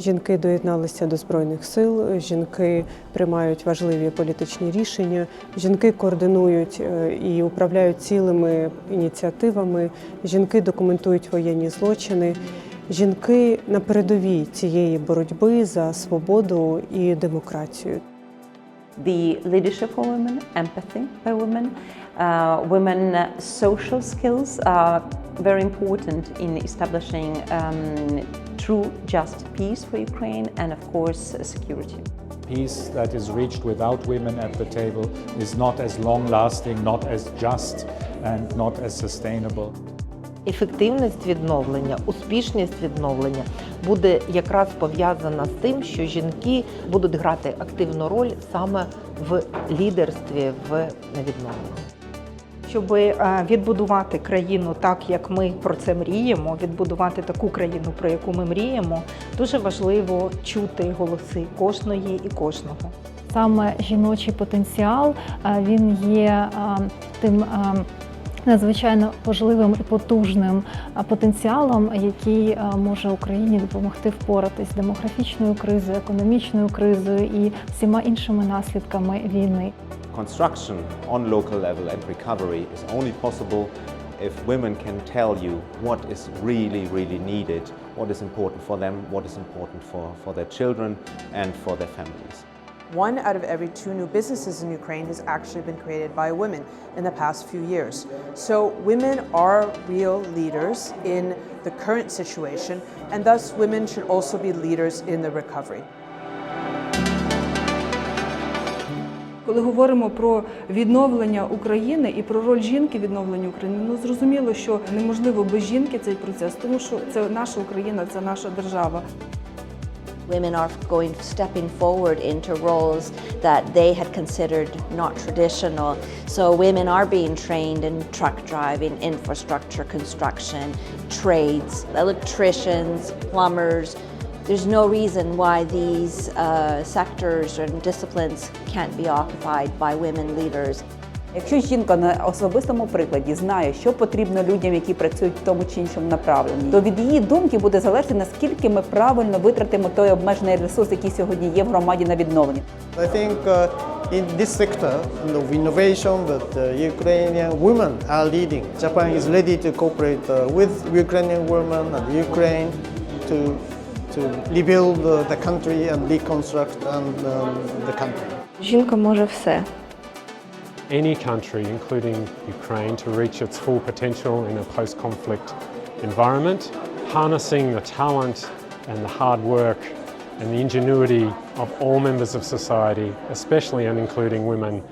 Жінки доєдналися до збройних сил, жінки приймають важливі політичні рішення, жінки координують е, і управляють цілими ініціативами, жінки документують воєнні злочини. Жінки на передовій цієї боротьби за свободу і демократію. the leadership of women, empathy by women, uh, women social skills are very important in establishing um, true just peace for Ukraine and of course uh, security. Peace that is reached without women at the table is not as long lasting, not as just, and not as sustainable. Ефективність відновлення, успішність відновлення буде якраз пов'язана з тим, що жінки будуть грати активну роль саме в лідерстві в відновленні. Щоб е, відбудувати країну так, як ми про це мріємо, відбудувати таку країну, про яку ми мріємо, дуже важливо чути голоси кожної і кожного. Саме жіночий потенціал е, він є е, тим надзвичайно важливим і потужним потенціалом, який може Україні допомогти впоратись з демографічною кризою, економічною кризою і всіма іншими наслідками війни. Construction on local level and recovery is only possible if women can tell you what is really, really needed, what is important for them, what is important for, for their children and for their families. One out of every two new businesses in Ukraine has actually been created by women in the past few years. So women are real leaders in the current situation, and thus women should also be leaders in the recovery. Коли говоримо про відновлення України і про роль жінки в відновленні України, ну зрозуміло, що неможливо без жінки цей процес, тому що це наша Україна, це наша держава. Women are going stepping forward into roles that they had considered not traditional. So women are being trained in truck driving, infrastructure construction, trades, electricians, plumbers. There's no reason why these uh, sectors and disciplines can't be occupied by women leaders. Якщо жінка на особистому прикладі знає, що потрібно людям, які працюють в тому чи іншому направленні, то від її думки буде залежати, наскільки ми правильно витратимо той обмежений ресурс, який сьогодні є в громаді на відновлення. I think uh, in this sector, you know, innovation, that uh, Ukrainian women are leading. Japan is ready to cooperate uh, with Ukrainian women and Ukraine to to rebuild uh, the country and reconstruct and um, the country. Жінка може все. any country, including Ukraine, to reach its full potential in a post conflict environment, harnessing the talent and the hard work and the ingenuity of all members of society, especially and including women,